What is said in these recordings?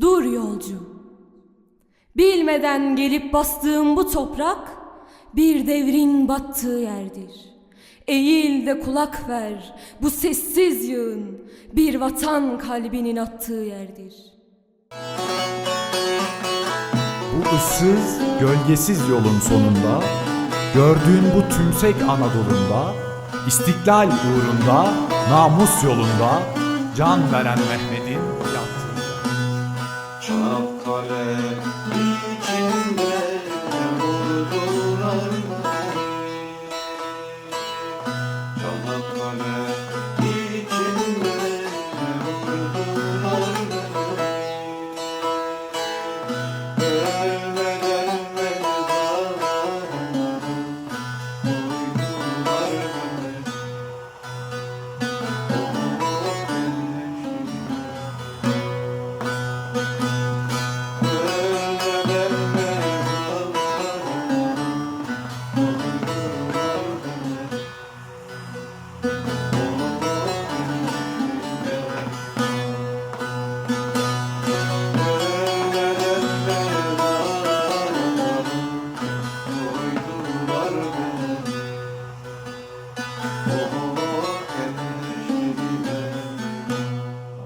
Dur yolcu. Bilmeden gelip bastığım bu toprak bir devrin battığı yerdir. Eğil de kulak ver bu sessiz yığın bir vatan kalbinin attığı yerdir. Bu ıssız, gölgesiz yolun sonunda, gördüğün bu tümsek Anadolu'nda, istiklal uğrunda, namus yolunda, can veren Mehmet'in. Çanakkale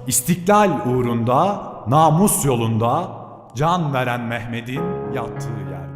İstiklal uğrunda, namus yolunda, can veren Mehmet'in yattığı yer.